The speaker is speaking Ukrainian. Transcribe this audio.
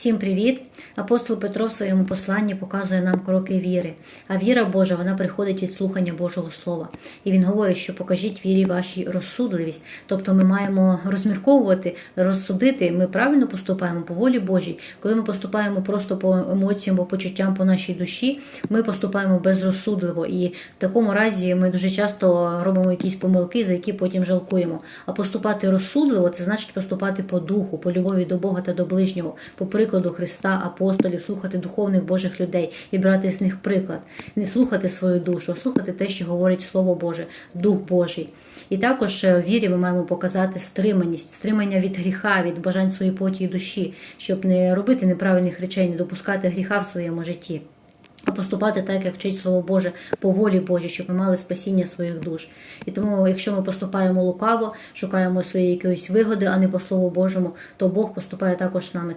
Всім привіт! Апостол Петро в своєму посланні показує нам кроки віри. А віра Божа вона приходить від слухання Божого Слова. І він говорить, що покажіть вірі вашій розсудливість. Тобто ми маємо розмірковувати, розсудити. Ми правильно поступаємо по волі Божій. Коли ми поступаємо просто по емоціям, по почуттям, по нашій душі, ми поступаємо безрозсудливо. І в такому разі ми дуже часто робимо якісь помилки, за які потім жалкуємо. А поступати розсудливо це значить поступати по духу, по любові до Бога та до ближнього, по прикладу Христа, апостолів, слухати духовних Божих людей і брати з них приклад, не слухати свою душу, а слухати те, що говорить Слово Боже, Дух Божий. І також е, в вірі ми маємо показати стриманість, стримання від гріха, від бажань своєї плоті і душі, щоб не робити неправильних речей, не допускати гріха в своєму житті. А поступати так, як вчить Слово Боже, по волі Божій, щоб ми мали спасіння своїх душ. І тому, якщо ми поступаємо лукаво, шукаємо своєї якоїсь вигоди, а не по Слову Божому, то Бог поступає також з нами.